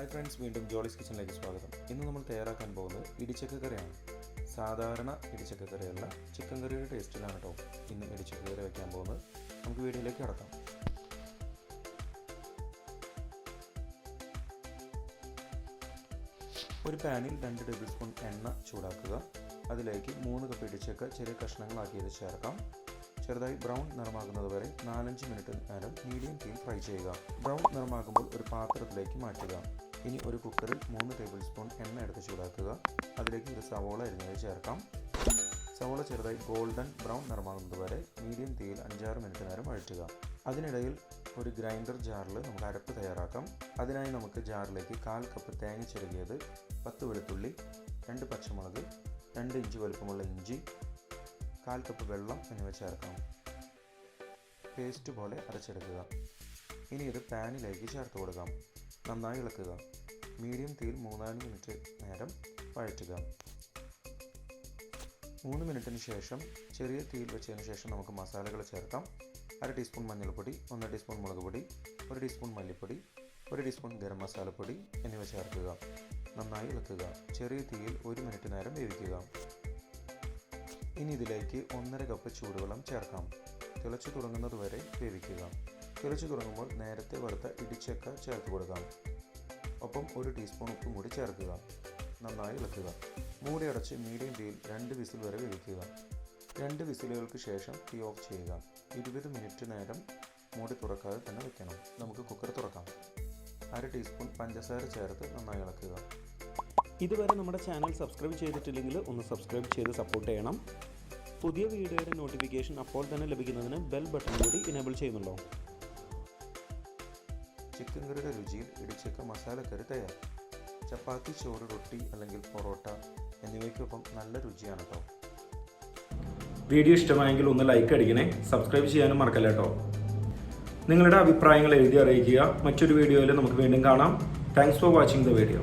Hi friends വീണ്ടും ജോളിസ് കിച്ചണിലേക്ക് സ്വാഗതം. ഇന്ന് നമ്മൾ തയ്യാറാക്കാൻ പോകുന്നത് ഇടിച്ചക്ക കറിയാണ്. സാധാരണ ഇടിച്ചക്ക കറിയല്ല ചിക്കൻ കറിയുടെ ടേസ്റ്റിലാണ് കേട്ടോ ഇന്ന് ഇടിച്ചക്ക കറി വയ്ക്കാൻ പോകുന്നത്. നമുക്ക് വീഡിയോയിലേക്ക് കടക്കാം. ഒരു പാനിൽ രണ്ട് ടേബിൾ സ്പൂൺ എണ്ണ ചൂടാക്കുക. അതിലേക്ക് മൂന്ന് കപ്പ് ഇടിച്ചക്ക ചെറിയ കഷ്ണങ്ങളാക്കിയത് ചേർക്കാം. ചെറുതായി ബ്രൗൺ നിറമാകുന്നത് വരെ നാലഞ്ച് മിനിറ്റ് നേരം മീഡിയം തീയിൽ ഫ്രൈ ചെയ്യുക. ബ്രൗൺ നിറമാകുമ്പോൾ ഒരു പാത്രത്തിലേക്ക് മാറ്റുക. ഇനി ഒരു കുക്കറിൽ മൂന്ന് ടേബിൾ സ്പൂൺ എണ്ണ എടുത്ത് ചൂടാക്കുക. അതിലേക്ക് ഒരു സവോള അരിഞ്ഞത് ചേർക്കാം. സവോള ചെറുതായി ഗോൾഡൻ ബ്രൗൺ നിറമാകുന്നത് വരെ മീഡിയം തീയിൽ അഞ്ചാറ് മിനിറ്റ് നേരം വഴറ്റുക. അതിനിടയിൽ ഒരു ഗ്രൈൻഡർ ജാറിൽ നമുക്ക് അരപ്പ് തയ്യാറാക്കാം. അതിനായി നമുക്ക് ജാറിലേക്ക് കാൽ കപ്പ് തേങ്ങ ചെറുകിയത് പത്ത് വെളുത്തുള്ളി രണ്ട് പച്ചമുളക് രണ്ട് ഇഞ്ച് വലുപ്പമുള്ള ഇഞ്ചി കാൽ കപ്പ് വെള്ളം എന്നിവ ചേർക്കാം. പേസ്റ്റ് പോലെ അരച്ചെടുക്കുക. ഇനി ഇത് പാനിലേക്ക് ചേർത്ത് കൊടുക്കാം. നന്നായി ഇളക്കുക. മീഡിയം തീയിൽ മൂന്നാൽ മിനിറ്റ് നേരം വഴറ്റുക. മൂന്ന് മിനിറ്റിന് ശേഷം ചെറിയ തീയിൽ വെച്ചതിന് ശേഷം നമുക്ക് മസാലകൾ ചേർക്കാം. അര ടീസ്പൂൺ മഞ്ഞൾപ്പൊടി ഒന്നര ടീസ്പൂൺ മുളക് പൊടി ഒരു ടീസ്പൂൺ മല്ലിപ്പൊടി ഒരു ടീസ്പൂൺ ഗരം മസാലപ്പൊടി എന്നിവ ചേർക്കുക. നന്നായി ഇളക്കുക. ചെറിയ തീയിൽ ഒരു മിനിറ്റ് നേരം വേവിക്കുക. ഇനി ഇതിലേക്ക് ഒന്നര കപ്പ് ചൂടുവെള്ളം ചേർക്കാം. തിളച്ചു തുടങ്ങുന്നത് വരെ വേവിക്കുക. തിളച്ചു തുടങ്ങുമ്പോൾ നേരത്തെ വറുത്ത ഇടിച്ചക്ക ചേർത്ത് കൊടുക്കാം ഒപ്പം ഒരു ടീസ്പൂൺ ഉപ്പും കൂടി ചേർക്കുക. നന്നായി ഇളക്കുക. മൂടി അടച്ച് മീഡിയം തീയിൽ രണ്ട് വിസിൽ വരെ വേവിക്കുക. രണ്ട് വിസിലുകൾക്ക് ശേഷം തീ ഓഫ് ചെയ്യുക. ഇരുപത് മിനിറ്റ് നേരം മൂടി തുറക്കാതെ തന്നെ വെക്കണം. നമുക്ക് കുക്കർ തുറക്കാം. അര ടീസ്പൂൺ പഞ്ചസാര ചേർത്ത് നന്നായി ഇളക്കുക. ഇതുവരെ നമ്മുടെ ചാനൽ സബ്സ്ക്രൈബ് ചെയ്തിട്ടില്ലെങ്കിൽ ഒന്ന് സബ്സ്ക്രൈബ് ചെയ്ത് സപ്പോർട്ട് ചെയ്യണം. പുതിയ വീഡിയോയുടെ നോട്ടിഫിക്കേഷൻ അപ്പോൾ തന്നെ ലഭിക്കുന്നതിന് ബെൽ ബട്ടൺ കൂടി ഇനേബിൾ ചെയ്യുന്നുണ്ടോ? ചിക്കൻ കറിയുടെ രുചിയിൽ ഇടിച്ചക്ക മസാലക്കറി തയ്യാർ. ചപ്പാത്തി ചോറ് റൊട്ടി അല്ലെങ്കിൽ പൊറോട്ട എന്നിവയ്ക്കൊപ്പം നല്ല രുചിയാണ് കേട്ടോ വീഡിയോ ഇഷ്ടമായെങ്കിൽ ഒന്ന് ലൈക്ക് അടിക്കണേ. സബ്സ്ക്രൈബ് ചെയ്യാനും മറക്കല്ല കേട്ടോ നിങ്ങളുടെ അഭിപ്രായങ്ങൾ എഴുതി അറിയിക്കുക. മറ്റൊരു വീഡിയോയിൽ നമുക്ക് വീണ്ടും കാണാം. Thanks for watching the video